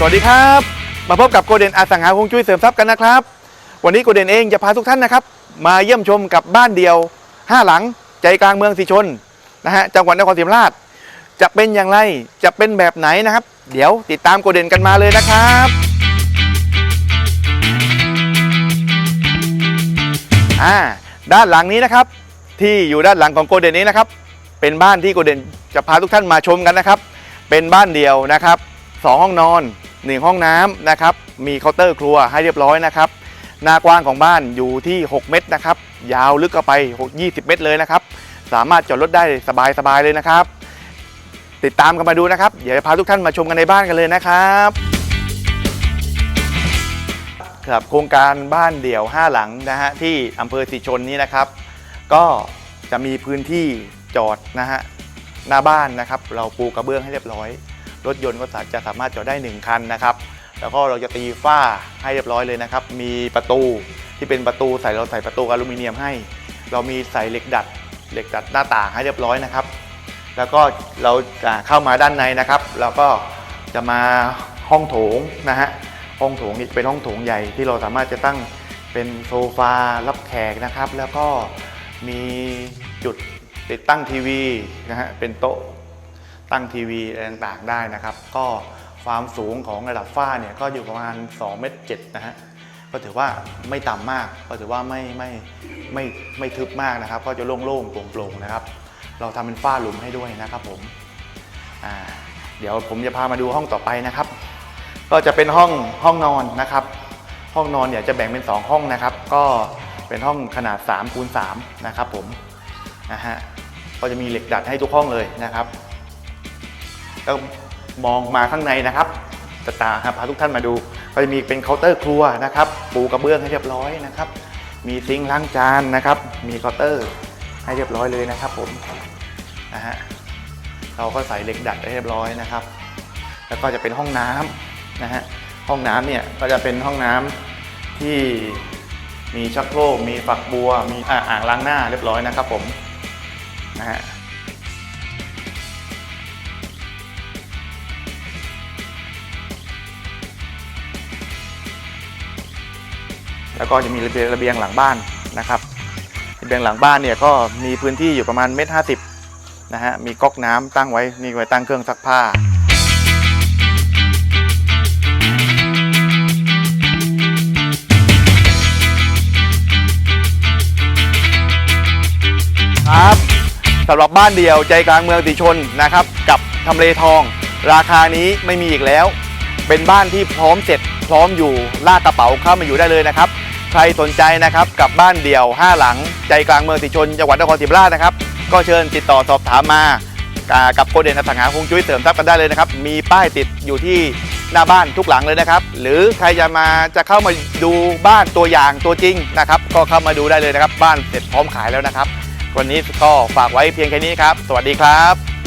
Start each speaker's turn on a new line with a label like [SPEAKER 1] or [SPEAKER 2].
[SPEAKER 1] สวัสดีครับ มาพบกับโกเดนอสังหาฮวงจุ้ยเสริมทรัพย์กันนะครับ วันนี้โกเดนเองจะพาทุกท่านนะครับ มาเยี่ยมชมกับบ้านเดียว 5 หลังใจกลางเมืองสีชนนะฮะจังหวัดนครศรีธรรมราช จะเป็นอย่างไรจะเป็นแบบไหนนะครับ เดี๋ยวติดตามโกเดนกันมาเลยนะครับอ่าด้านหลังนี้นะครับ ที่อยู่ด้านหลังของโกเดนนี้นะครับ เป็นบ้านที่โกเดนจะพาทุกท่านมาชมกันนะครับ เป็นบ้านเดียวนะครับสองห้องนอน หนึ่งห้องน้ำนะครับ มีเคาน์เตอร์ครัวให้เรียบร้อยนะครับ หน้ากว้างของบ้านอยู่ที่ 6 เมตรนะครับ ยาวลึกเข้าไป6 20 เมตรเลยนะครับ สามารถจอดรถได้สบายๆเลยนะครับ ติดตามกันมาดูนะครับ เดี๋ยวจะพาทุกท่านมาชมกันในบ้านกันเลยนะครับครับโครงการบ้านเดี่ยว 5 หลังนะฮะที่อำเภอสีชนนี้นะครับ ก็จะมีพื้นที่จอดนะฮะหน้าบ้านนะครับ เราปูกระเบื้องให้เรียบร้อย รถยนต์ก็จะสามารถจอดได้ 1 คันนะครับ แล้วก็เราจะตีฝ้าให้เรียบร้อยเลยนะครับ มีประตูที่เป็นประตูใส่เราใส่ประตูอลูมิเนียมให้ เรามีใส่เหล็กดัด เหล็กดัดหน้าต่างให้เรียบร้อยนะครับ แล้วก็เราจะเข้ามาด้านในนะครับ เราก็จะมาห้องโถงนะฮะ ห้องโถงนี่เป็นห้องโถงใหญ่ที่เราสามารถจะตั้งเป็นโซฟารับแขกนะครับ แล้วก็มีจุดติดตั้งทีวีนะฮะ เป็นโต๊ะ ตั้งทีวีอะไรต่างๆได้นะครับ ก็ความสูงของระดับฝ้าเนี่ยก็อยู่ประมาณ2เมตร7นะฮะก็ถือว่าไม่ต่ำมาก ก็ถือว่าไม่ไม่ไม่ไม่ทึบมากนะครับ ก็จะโล่งๆโปร่งๆนะครับ เราทำเป็นฝ้าหลุมให้ด้วยนะครับผมอ่าเดี๋ยวผมจะพามาดูห้องต่อไปนะครับ ก็จะเป็นห้องห้องนอนนะครับ ห้องนอนเนี่ยจะแบ่งเป็น 2 ห้องนะครับ ก็เป็นห้องขนาด3คูณ3นะครับผมนะฮะก็จะมีเหล็กดัดให้ทุกห้องเลยนะครับ ก็มองมาข้างในนะครับจะตาครับพาทุกท่านมาดู ก็จะมีเป็นเคาน์เตอร์ครัวนะครับ ปูกระเบื้องให้เรียบร้อยนะครับ มีซิงค์ล้างจานนะครับ มีเคาน์เตอร์ให้เรียบร้อยเลยนะครับ ผมนะฮะเราก็ใส่เหล็กดัดให้เรียบร้อยนะครับ แล้วก็จะเป็นห้องน้ำนะฮะห้องน้ำเนี่ยก็จะเป็นห้องน้ำที่มีชักโครกมีฝักบัว มีอ่างล้างหน้าเรียบร้อยนะครับผมนะฮะ แล้วก็จะมีระเบียงหลังบ้านนะครับระเบียงหลังบ้านเนี่ยก็มีพื้นที่อยู่ประมาณเมตรห้าสิบนะฮะมีก๊อกน้ำตั้งไว้นี่ไว้ตั้งเครื่องซักผ้าครับสำหรับบ้านเดี่ยวใจกลางเมืองติชนนะครับ กับทำเลทอง ราคานี้ไม่มีอีกแล้ว เป็นบ้านที่พร้อมเสร็จพร้อมอยู่ลากกระเป๋าเข้ามาอยู่ได้เลยนะครับ ใครสนใจนะครับกับบ้านเดี่ยว 5 หลัง ใจกลางเมืองติชนจังหวัดนครศรีธรรมราชนะครับ ก็เชิญติดต่อสอบถามมา กับโกเดนอสังหาคงจุ้ยเสริมทรัพย์กันได้เลยนะครับ มีป้ายติดอยู่ที่หน้าบ้านทุกหลังเลยนะครับ หรือใครจะมาจะเข้ามาดูบ้านตัวอย่างตัวจริงนะครับ ก็เข้ามาดูได้เลยนะครับ บ้านเสร็จพร้อมขายแล้วนะครับ วันนี้ก็ฝากไว้เพียงแค่นี้ครับ สวัสดีครับ